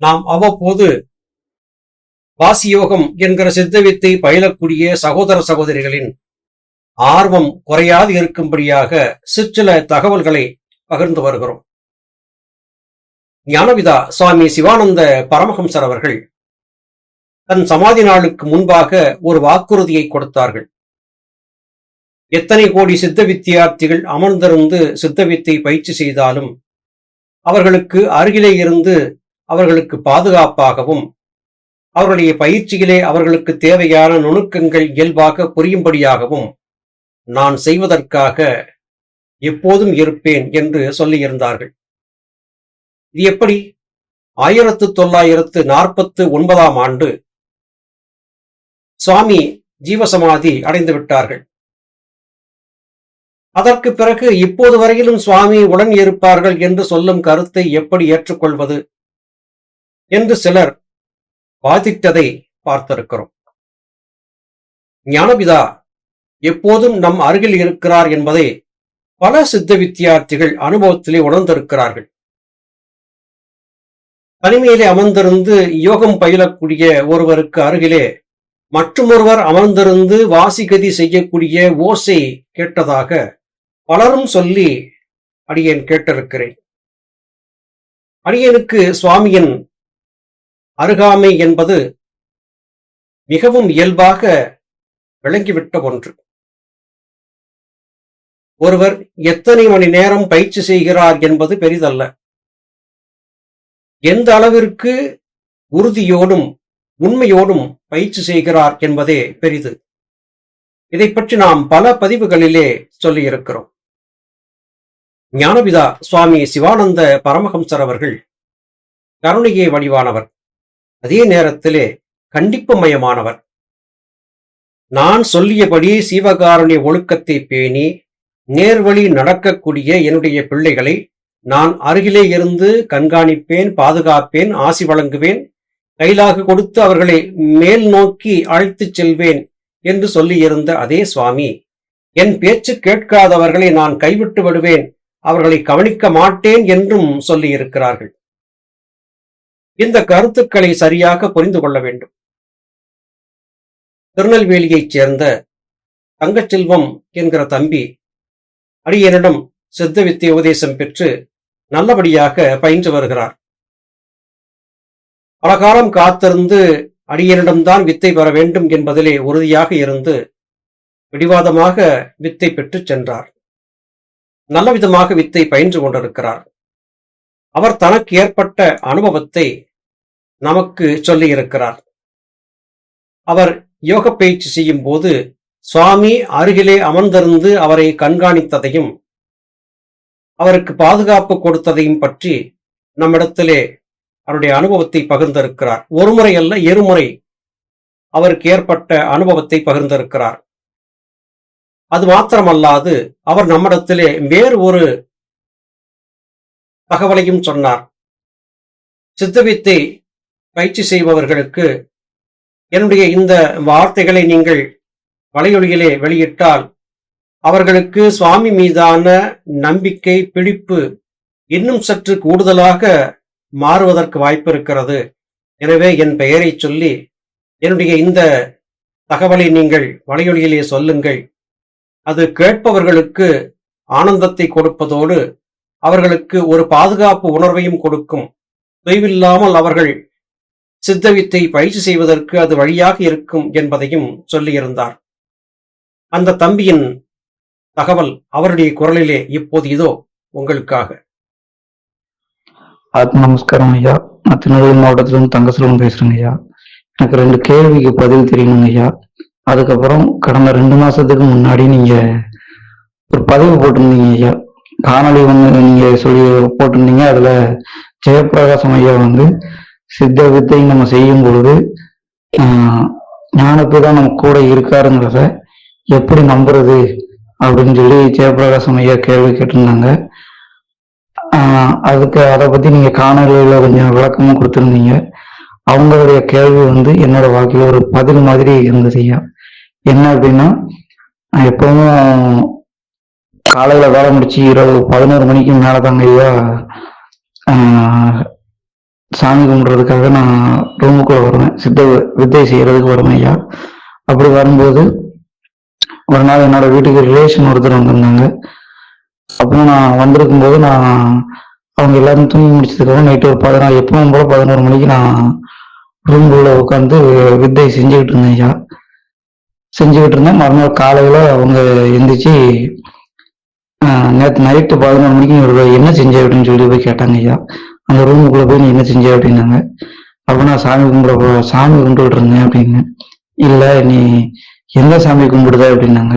நாம் அவ்வப்போது வாசியோகம் என்கிற சித்தவித்தை பயிலக்கூடிய சகோதர சகோதரிகளின் ஆர்வம் குறையாது இருக்கும்படியாக சிற்சில தகவல்களை பகிர்ந்து வருகிறோம். ஞானவிதா சுவாமி சிவானந்த பரமஹம்சர் அவர்கள் தன் சமாதி நாளுக்கு முன்பாக ஒரு வாக்குறுதியை கொடுத்தார்கள். எத்தனை கோடி சித்த வித்தியார்த்திகள் அமர்ந்திருந்து சித்தவித்தை பயிற்சி செய்தாலும் அவர்களுக்கு அருகிலே இருந்து அவர்களுக்கு பாதுகாப்பாகவும் அவர்களுடைய பயிற்சியிலே அவர்களுக்கு தேவையான நுணுக்கங்கள் இயல்பாக புரியும்படியாகவும் நான் செய்வதற்காக எப்போதும் இருப்பேன் என்று சொல்லியிருந்தார்கள். இது எப்படி? ஆயிரத்து தொள்ளாயிரத்து நாற்பத்து ஒன்பதாம் ஆண்டு சுவாமி ஜீவசமாதி அடைந்து விட்டார்கள். அதற்கு பிறகு இப்போது வரையிலும் சுவாமி உடன் இருப்பார்கள் என்று சொல்லும் கருத்தை எப்படி ஏற்றுக்கொள்வது? என்று சிலர் வாதிட்டதை பார்த்திருக்கிறோம். ஞானபிதா எப்போதும் நம் அருகில் இருக்கிறார் என்பதை பல சித்த வித்தியார்த்திகள் அனுபவத்திலே உணர்ந்திருக்கிறார்கள். தனிமையிலே அமர்ந்திருந்து யோகம் பயிலக்கூடிய ஒருவருக்கு அருகிலே மற்றொருவர் அமர்ந்திருந்து வாசிகதி செய்யக்கூடிய ஓசை கேட்டதாக பலரும் சொல்லி அடியேன் கேட்டிருக்கிறேன். அடியனுக்கு சுவாமியின் அருகாமை என்பது மிகவும் இயல்பாக விளங்கிவிட்ட ஒன்று. ஒருவர் எத்தனை மணி நேரம் பயிற்சி செய்கிறார் என்பது பெரிதல்ல. எந்த அளவிற்கு உறுதியோடும் உண்மையோடும் பயிற்சி செய்கிறார் என்பதே பெரிது. இதை பற்றி நாம் பல பதிவுகளிலே சொல்லியிருக்கிறோம். ஞானபிதா சுவாமி சிவானந்த பரமஹம்சர் அவர்கள் கருணையே வடிவானவர். அதே நேரத்திலே கண்டிப்புமயமானவர். நான் சொல்லியபடி சீவகாரணி ஒழுக்கத்தை பேணி நேர்வழி நடக்கக்கூடிய என்னுடைய பிள்ளைகளை நான் அருகிலே இருந்து கண்காணிப்பேன் பாதுகாப்பேன் ஆசி வழங்குவேன் கைலாக கொடுத்து அவர்களை மேல் நோக்கி அழைத்துச் செல்வேன் என்று சொல்லியிருந்த அதே சுவாமி என் பேச்சு கேட்காதவர்களை நான் கைவிட்டு விடுவேன் அவர்களை கவனிக்க மாட்டேன் என்றும் சொல்லியிருக்கிறார்கள். இந்த கருத்துக்களை சரியாக புரிந்து கொள்ள வேண்டும். திருநெல்வேலியைச் சேர்ந்த தங்கச்செல்வம் என்கிற தம்பி அடியனிடம் சித்த வித்திய உபதேசம் பெற்று நல்லபடியாக பயின்று வருகிறார். பல காலம் காத்திருந்து அடியனிடம்தான் வித்தை பெற வேண்டும் என்பதிலே உறுதியாக இருந்து பிடிவாதமாக வித்தை பெற்று சென்றார். நல்ல விதமாக வித்தை பயின்று கொண்டிருக்கிறார். அவர் தனக்கு ஏற்பட்ட அனுபவத்தை நமக்கு சொல்லியிருக்கிறார். அவர் யோக பயிற்சி செய்யும் போது சுவாமி அருகிலே அமர்ந்திருந்து அவரை கண்காணித்ததையும் அவருக்கு பாதுகாப்பு கொடுத்ததையும் பற்றி நம்மிடத்திலே அவருடைய அனுபவத்தை பகிர்ந்திருக்கிறார். ஒருமுறை அல்ல இருமுறை அவருக்கு ஏற்பட்ட அனுபவத்தை பகிர்ந்திருக்கிறார். அது மாத்திரமல்லாது அவர் நம்மிடத்திலே வேறு ஒரு தகவலையும் சொன்னார். சித்தவித்தை பயிற்சி செய்பவர்களுக்கு என்னுடைய இந்த வார்த்தைகளை நீங்கள் வலையொலியிலே வெளியிட்டால் அவர்களுக்கு சுவாமி மீதான நம்பிக்கை பிடிப்பு இன்னும் சற்று கூடுதலாக மாறுவதற்கு வாய்ப்பு இருக்கிறது எனவே என் பெயரை சொல்லி என்னுடைய இந்த தகவலை நீங்கள் வலையொலியிலே சொல்லுங்கள். அது கேட்பவர்களுக்கு ஆனந்தத்தை கொடுப்பதோடு அவர்களுக்கு ஒரு பாதுகாப்பு உணர்வையும் கொடுக்கும். தொய்வில்லாமல் அவர்கள் சித்தவித்தை பயிற்சி செய்வதற்கு அது வழியாக இருக்கும் என்பதையும் சொல்லியிருந்தார். அந்த தம்பியின் தகவல் அவருடைய குரலிலே இப்போது இதோ உங்களுக்காக. நமஸ்காரம் ஐயா. நான் திருநெல்வேலி மாவட்டத்திலிருந்து தங்கசலம் பேசுறேங்க ஐயா. எனக்கு ரெண்டு கேள்விக்கு பதில் தெரியணுங்க ஐயா. அதுக்கப்புறம் கடந்த ரெண்டு மாசத்துக்கு முன்னாடி நீங்க ஒரு பதிவு போட்டிருந்தீங்க ஐயா. காணொலி வந்து நீங்க சொல்லி போட்டிருந்தீங்க. அதுல ஜெயபிரகாசம் ஐயா வந்து சித்தகத்தை நம்ம செய்யும் பொழுது ஞானப்பு தான் நம்ம கூட இருக்காருங்கிறத எப்படி நம்புறது அப்படின்னு சொல்லி ஜெயபிரகாசம் ஐயா கேள்வி கேட்டிருந்தாங்க. அதுக்கு அதை பத்தி நீங்க காணொலியில கொஞ்சம் விளக்கமும் கொடுத்துருந்தீங்க. அவங்களுடைய கேள்வி வந்து என்னோட வாழ்க்கையில ஒரு பதில் மாதிரி இருந்தது ஐயா. என்ன அப்படின்னா எப்பவும் காலையில வேலை முடிச்சு இரவு பதினோரு மணிக்கு மேலதாங்க ஐயா சாமி கும்பிட்றதுக்காக நான் ரூமுக்குள்ளே வருவேன். சித்த வித்தை செய்கிறதுக்கு வருவேன் ஐயா. அப்படி வரும்போது ஒரு நாள் என்னோட வீட்டுக்கு ரிலேஷன் ஒருத்தர் வந்திருந்தாங்க. அப்புறம் நான் வந்திருக்கும் போது நான் அவங்க எல்லாரும் தூங்கி முடிச்சதுக்கப்புறம் நைட்டு ஒரு பதினாறு எப்பவும் போல பதினோரு மணிக்கு நான் ரூம்குள்ள உட்காந்து வித்தை செஞ்சுக்கிட்டு இருந்தேன் ஐயா. செஞ்சுக்கிட்டு இருந்தேன். மறுநாள் காலையில் அவங்க எந்திரிச்சு நேற்று நைட்டு பதினொரு மணிக்கு ஒரு என்ன செஞ்ச அப்படின்னு சொல்லி போய் கேட்டாங்க ஐயா. அந்த ரூமுக்குள்ள போய் நீ என்ன செஞ்ச அப்படின்னாங்க அப்ப நான் சாமி கும்பிட சாமி கும்பிட்டு இருந்தேன் அப்படின்னு. இல்ல நீ எந்த சாமி கும்பிடுத அப்படின்னாங்க.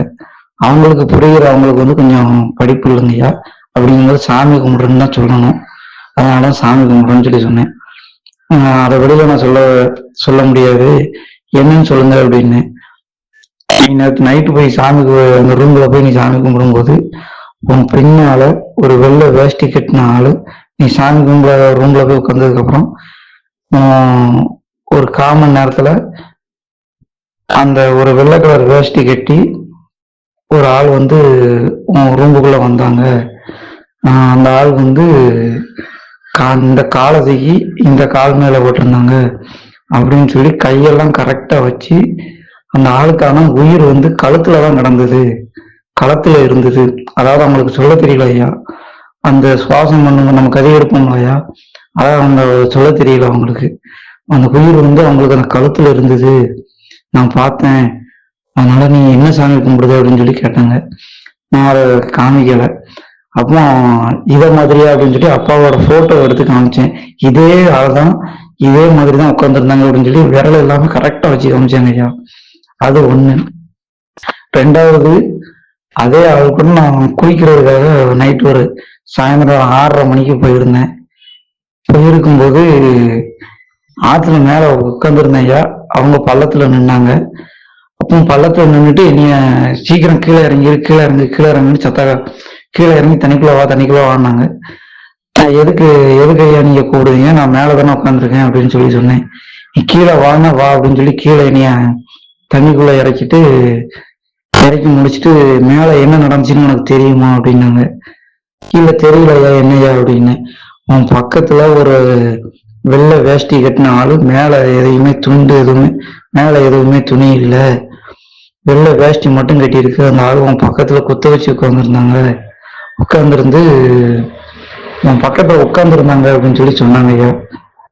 அவங்களுக்கு புரிகிற அவங்களுக்கு வந்து கொஞ்சம் படிப்பு இல்லைங்கய்யா அப்படிங்கும்போது சாமி கும்பிடுன்னு தான் சொல்லணும். அதனால சாமி கும்பிடுன்னு சொல்லி சொன்னேன். அதை வெளியில நான் சொல்ல சொல்ல முடியாது. என்னன்னு சொல்லுங்க அப்படின்னு. நேற்று நைட்டு போய் சாமி அந்த ரூம்ல போய் நீ சாமி கும்பிடும்போது உன் பின்னால ஒரு வெள்ளை வேஷ்டி கட்டின ஆளு நீ சாமி கும்பிட ரூம்ல போய் உட்கார்ந்ததுக்கப்புறம் ஒரு காமன் நேரத்துல அந்த ஒரு வெள்ளை கலர் வேஷ்டி கட்டி ஒரு ஆள் வந்து உன் ரூமுக்குள்ள வந்தாங்க. அந்த ஆள் வந்து கா- இந்த காலை தூக்கி இந்த கால் மேல போட்டிருந்தாங்க அப்படின்னு சொல்லி கையெல்லாம் கரெக்டா வச்சு அந்த ஆளுக்கான உயிர் வந்து கழுத்துல தான் கிடந்தது. களத்துல இருந்தது. அதாவது அவங்களுக்கு சொல்ல தெரியல ஐயா அந்த சுவாசம் பண்ணுங்க நம்ம கதை எடுப்போம் ஐயா அதான் அவங்க சொல்ல தெரியல அவங்களுக்கு. அந்த உயிர் வந்து அவங்களுக்கு அந்த கழுத்துல இருந்தது. நான் பார்த்தேன். அதனால நீ என்ன சாமி கும்பிடுது அப்படின்னு சொல்லி கேட்டாங்க. நான் அதை காமிக்கல. அப்போ இதை மாதிரியா அப்படின்னு சொல்லி அப்பாவோட போட்டோ எடுத்து காமிச்சேன். இதே ஆள் தான் இதே மாதிரி தான் உட்காந்துருந்தாங்க அப்படின்னு சொல்லி விரல் எல்லாமே கரெக்டா வச்சு காமிச்சாங்க ஐயா. அது ஒண்ணு. ரெண்டாவது அதே ஆள் கூட நான் குளிக்கிறதுக்காக நைட் ஒரு சாயந்தரம் ஆறரை மணிக்கு போயிருந்தேன். போயிருக்கும்போது ஆற்றுல மேலே உட்காந்துருந்தேன் ஐயா. அவங்க பள்ளத்தில் நின்னாங்க. அப்போ பள்ளத்தில் நின்றுட்டு என்னைய சீக்கிரம் கீழே இறங்கி கீழே இறங்கு கீழே இறங்குன்னு சத்தாக கீழே இறங்கி தனிக்குள்ள வா தனிக்குள்ள வாங்கினாங்க நான் எதுக்கு எதுக்கு ஐயா நீங்கள் கூப்பிடுவீங்க நான் மேலே தானே உட்காந்துருக்கேன் அப்படின்னு சொல்லி சொன்னேன். நீ கீழே வாங்க வா அப்படின்னு சொல்லி கீழே என்னைய தண்ணிக்குள்ளே இறக்கிட்டு இறக்கி முடிச்சுட்டு மேலே என்ன நடந்துச்சுன்னு உனக்கு தெரியுமா? அப்படின்னாங்க. கீழே தெரியலையா என்னையா அப்படின்னு. உன் பக்கத்துல ஒரு வெள்ளை வேஷ்டி கட்டின ஆளு மேல எதையுமே துண்டு எதுவுமே மேல எதுவுமே துணி இல்லை. வெள்ளை வேஷ்டி மட்டும் கட்டியிருக்கு. அந்த ஆள் உன் பக்கத்துல குத்த வச்சு உட்காந்துருந்தாங்க உட்காந்துருந்து உன் பக்கத்துல உட்காந்துருந்தாங்க அப்படின்னு சொல்லி சொன்னாங்க ஐயா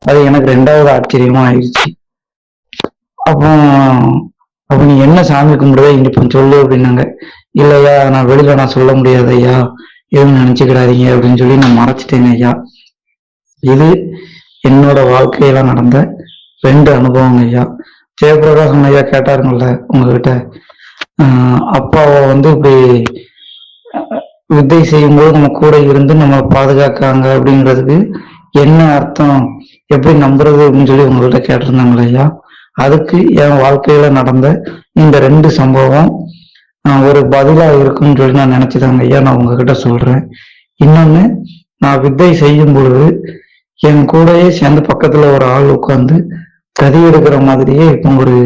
அது எனக்கு ரெண்டாவது ஆச்சரியமா ஆயிடுச்சு. அப்போ அப்போ நீ என்ன சாமி கும்பிடுவே? இங்க இப்போ சொல்லு அப்படின்னாங்க. இல்லையா நான் வெளியில நான் சொல்ல முடியாது ஐயா எதுவும் நினைச்சுக்கிடாதீங்க அப்படின்னு சொல்லி நான் மறைச்சிட்டேன் ஐயா. இது என்னோட வாழ்க்கையில நடந்த ரெண்டு அனுபவங்க ஐயா. ஜெயபிரகாசம் ஐயா கேட்டாருங்கள்ல உங்ககிட்ட? அப்பாவை வந்து இப்படி வித்தை செய்யும்போது நம்ம கூட இருந்து நம்ம பாதுகாக்காங்க அப்படிங்கிறதுக்கு என்ன அர்த்தம்? எப்படி நம்புறது அப்படின்னு சொல்லி உங்ககிட்ட கேட்டிருந்தாங்களே ஐயா. அதுக்கு என் வாழ்க்கையில நடந்த இந்த ரெண்டு சம்பவம் ஒரு பதிலா இருக்குன்னு சொல்லி நான் நினைச்சுதாங்க ஐயா நான் உங்ககிட்ட சொல்றேன். இன்னொன்னு நான் வித்தை செய்யும் பொழுது என் கூடயே சேர்ந்து பக்கத்துல ஒரு ஆள் உட்கார்ந்து கதி எடுக்கிற மாதிரியே இப்போ ஒரு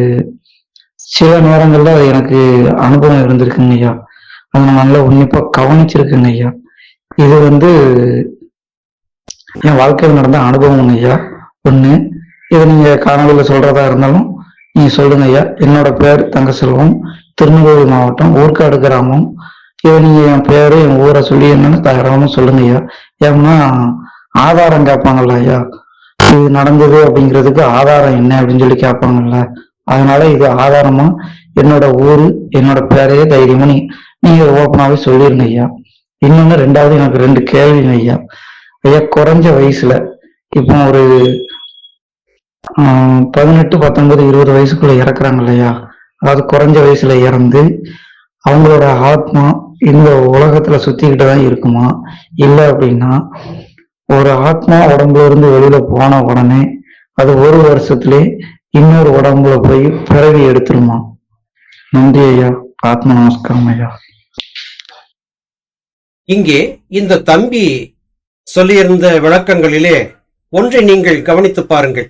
சில நேரங்கள்ல அது எனக்கு அனுபவம் இருந்திருக்குங்க ஐயா. அதை நான் நல்லா உன்னிப்பா கவனிச்சிருக்கேங்க ஐயா. இது வந்து என் வாழ்க்கையில் நடந்த அனுபவம் ஐயா. ஒண்ணு இதை நீங்க காணொலியில சொல்றதா இருந்தாலும் நீங்க சொல்லுங்க ஐயா. என்னோட பேர் தங்க செல்வம் திருநெல்வேலி மாவட்டம் ஊர்க்காடு கிராமம். இதை நீங்க என் பேரு என் ஊரை சொல்லி என்னன்னு தகராம சொல்லுங்க ஐயா. ஏன்னா ஆதாரம் கேட்பாங்கல்ல ஐயா. இது நடந்தது அப்படிங்கிறதுக்கு ஆதாரம் என்ன அப்படின்னு சொல்லி கேட்பாங்கல்ல. அதனால இது ஆதாரமா? என்னோட ஊரு என்னோட பேரையே தைரியமா நீ நீங்க ஓப்பனாவே சொல்லிருங்க ஐயா. இன்னொன்னு ரெண்டாவது எனக்கு ரெண்டு கேள்விங்க ஐயா. ஐயா குறைஞ்ச வயசுல இப்போ ஒரு பதினெட்டு பத்தொன்பது இருபது வயசுக்குள்ள இறக்குறாங்க இல்லையா? அதாவது குறைஞ்ச வயசுல இறந்து அவங்களோட ஆத்மா இந்த உலகத்துல சுத்திக்கிட்டு தான் இருக்குமா? இல்ல அப்படின்னா ஒரு ஆத்மா உடம்புல இருந்து வெளியில போன உடனே அது ஒரு வருஷத்திலே இன்னொரு உடம்புல போய் பிறவி எடுத்துருமா? நன்றி ஐயா. ஆத்ம நமஸ்காரம் ஐயா. இங்கே இந்த தம்பி சொல்லியிருந்த விளக்கங்களிலே ஒன்றை நீங்கள் கவனித்துப் பாருங்கள்.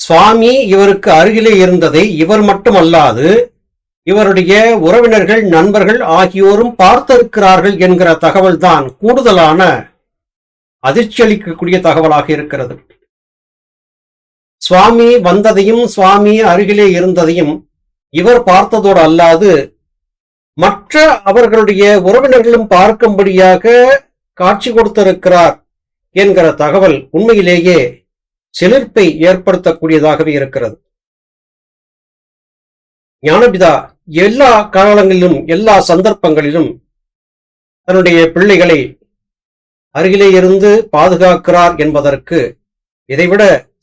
சுவாமி இவருக்கு அருகிலே இருந்ததை இவர் மட்டுமல்லாது இவருடைய உறவினர்கள் நண்பர்கள் ஆகியோரும் பார்த்திருக்கிறார்கள் என்கிற தகவல்தான் கூடுதலான அதிர்ச்சி அளிக்கக்கூடிய தகவலாக இருக்கிறது. சுவாமி வந்ததையும் சுவாமி அருகிலே இருந்ததையும் இவர் பார்த்ததோடு அல்லாது மற்ற அவர்களுடைய உறவினர்களும் பார்க்கும்படியாக காட்சி கொடுத்திருக்கிறார் என்கிற தகவல் உண்மையிலேயே சிலிர்ப்பை ஏற்படுத்தக்கூடியதாகவே இருக்கிறது. ஞானபிதா எல்லா காலங்களிலும் எல்லா சந்தர்ப்பங்களிலும் தன்னுடைய பிள்ளைகளை அருகிலே இருந்து பாதுகாக்கிறார் என்பதற்கு இதைவிட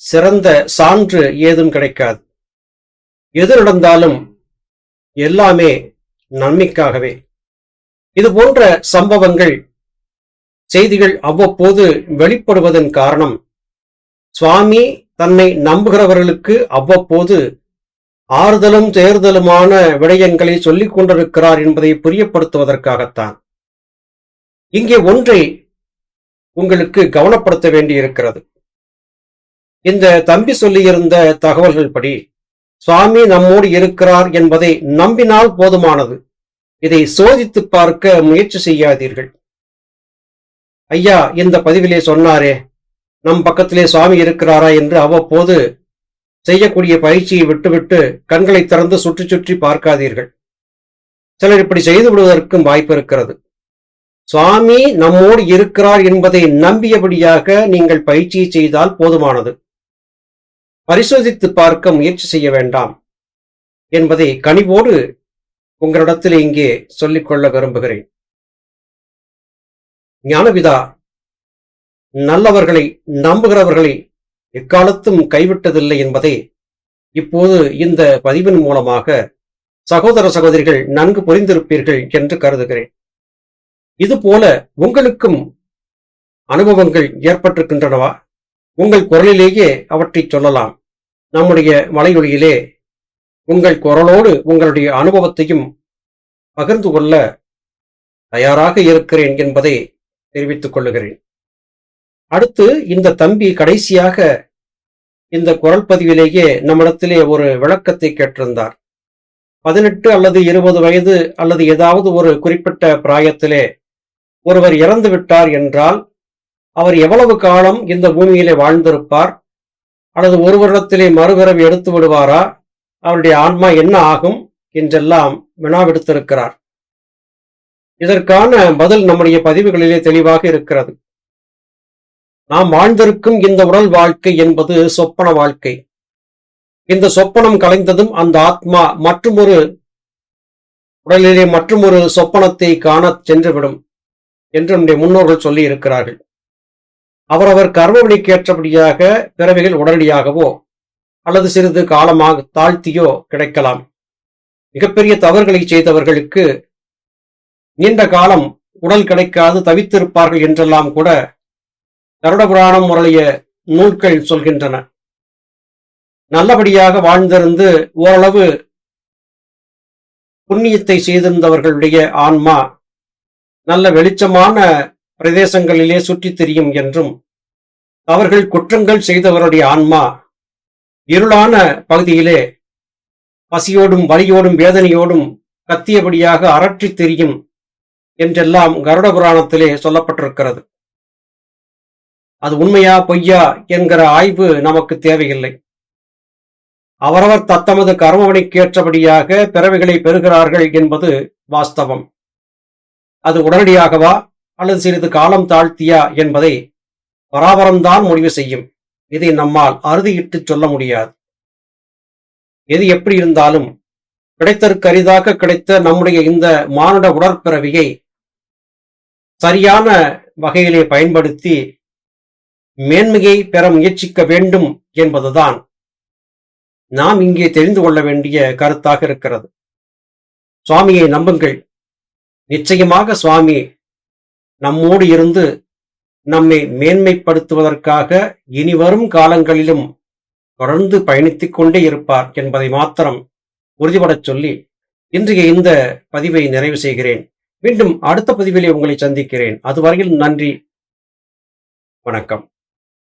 சிறந்த சான்று ஏதும் கிடைக்காது. எது நடந்தாலும் எல்லாமே நன்மைக்காகவே. இது போன்ற சம்பவங்கள் செய்திகள் அவ்வப்போது வெளிப்படுவதன் காரணம் சுவாமி தன்னை நம்புகிறவர்களுக்கு அவ்வப்போது ஆறுதலும் தேர்தலுமான விடயங்களை சொல்லிக் கொண்டிருக்கிறார் என்பதை புரியப்படுத்துவதற்காகத்தான். இங்கே ஒன்றை உங்களுக்கு கவனப்படுத்த வேண்டியிருக்கிறது. இந்த தம்பி சொல்லியிருந்த தகவல்கள் படி சுவாமி நம்மோடு இருக்கிறார் என்பதை நம்பினால் போதுமானது. இதை சோதித்து பார்க்க முயற்சி செய்யாதீர்கள். ஐயா இந்த பதிவிலே சொன்னாரே நம் பக்கத்திலே சுவாமி இருக்கிறாரா என்று அவ்வப்போது செய்யக்கூடிய பயிற்சியை விட்டுவிட்டு கண்களை திறந்து சுற்றி சுற்றி பார்க்காதீர்கள். சிலர் இப்படி செய்து விடுவதற்கும் வாய்ப்பு இருக்கிறது. சுவாமி நம்மோடு இருக்கிறார் என்பதை நம்பியபடியாக நீங்கள் பயிற்சியை செய்தால் போதுமானது. பரிசோதித்து பார்க்க முயற்சி செய்ய வேண்டாம் என்பதை கனிவோடு உங்களிடத்தில் இங்கே சொல்லிக்கொள்ள விரும்புகிறேன். ஞானபிதா நல்லவர்களை நம்புகிறவர்களை எக்காலத்தும் கைவிட்டதில்லை என்பதை இப்போது இந்த பதிவின் மூலமாக சகோதர சகோதரிகள் நன்கு புரிந்திருப்பீர்கள் என்று கருதுகிறேன். இதுபோல உங்களுக்கும் அனுபவங்கள் ஏற்பட்டிருக்கின்றனவா? உங்கள் குரலிலேயே அவற்றை சொல்லலாம். நம்முடைய மலையொலியிலே உங்கள் குரலோடு உங்களுடைய அனுபவத்தையும் பகிர்ந்து கொள்ள தயாராக இருக்கிறேன் என்பதை தெரிவித்துக் கொள்ளுகிறேன். அடுத்து இந்த தம்பி கடைசியாக இந்த குரல் பதிவிலேயே நம்மிடத்திலே ஒரு விளக்கத்தை கேட்டிருந்தார். பதினெட்டு அல்லது இருபது வயது அல்லது ஏதாவது ஒரு குறிப்பிட்ட பிராயத்திலே ஒருவர் இறந்து விட்டார் என்றால் அவர் எவ்வளவு காலம் இந்த பூமியிலே வாழ்ந்திருப்பார்? அல்லது ஒரு வருடத்திலே மறுபிறவி எடுத்து விடுவாரா? அவருடைய ஆன்மா என்ன ஆகும்? என்றெல்லாம் வினாவிடுத்திருக்கிறார் இதற்கான பதில் நம்முடைய பதிவுகளிலே தெளிவாக இருக்கிறது. நாம் வாழ்ந்திருக்கும் இந்த உடல் வாழ்க்கை என்பது சொப்பன வாழ்க்கை. இந்த சொப்பனம் கலைந்ததும் அந்த ஆத்மா மற்றுமொரு உடலிலே மற்றுமொரு சொப்பனத்தை காண சென்றுவிடும் என்று நம்முடைய முன்னோர்கள் சொல்லி இருக்கிறார்கள் அவரவர் கர்மவினைக்கு ஏற்றபடியாக பிறவிகள் உடனடியாகவோ அல்லது சிறிது காலமாக தாழ்த்தியோ கிடைக்கலாம். மிகப்பெரிய தவறுகளை செய்தவர்களுக்கு நீண்ட காலம் உடல் கிடைக்காது தவித்திருப்பார்கள் என்றெல்லாம் கூட கருட புராணம் முதலிய நூல்கள் சொல்கின்றன. நல்லபடியாக வாழ்ந்திருந்து ஓரளவு புண்ணியத்தை செய்திருந்தவர்களுடைய ஆன்மா நல்ல வெளிச்சமான பிரதேசங்களிலே சுற்றித் திரியும் என்றும் அவர்கள் குற்றங்கள் செய்தவருடைய ஆன்மா இருளான பகுதியிலே பசியோடும் வலியோடும் வேதனையோடும் கத்தியபடியாக அரற்றித் தெரியும் என்றெல்லாம் கருட புராணத்திலே சொல்லப்பட்டிருக்கிறது. அது உண்மையா பொய்யா என்கிற ஆய்வு நமக்கு தேவையில்லை. அவரவர் தத்தமது கர்மவனைக்கு ஏற்றபடியாக பிறவிகளை பெறுகிறார்கள் என்பது வாஸ்தவம். அது உடனடியாகவா அல்லது சிறிது காலம் தாழ்த்தியா என்பதை பராபரம்தான் முடிவு செய்யும். இதை நம்மால் அறுதியிட்டு சொல்ல முடியாது. எது எப்படி இருந்தாலும் கிடைத்தற்கு அரிதாக கிடைத்த நம்முடைய இந்த மானுட உடற்பிறவியை சரியான வகையிலே பயன்படுத்தி மேன்மையை பெற முயற்சிக்க வேண்டும் என்பதுதான் நாம் இங்கே தெரிந்து கொள்ள வேண்டிய கருத்தாக இருக்கிறது. சுவாமியை நம்புங்கள். நிச்சயமாக சுவாமி நம்மோடு இருந்து நம்மை மேன்மைப்படுத்துவதற்காக இனி வரும் காலங்களிலும் தொடர்ந்து பயணித்துக் கொண்டே இருப்பார் என்பதை மாத்திரம் உறுதிபடச் சொல்லி இன்றைய இந்த பதிவை நிறைவு செய்கிறேன். மீண்டும் அடுத்த பதிவிலே உங்களை சந்திக்கிறேன். அதுவரையில் நன்றி. வணக்கம்.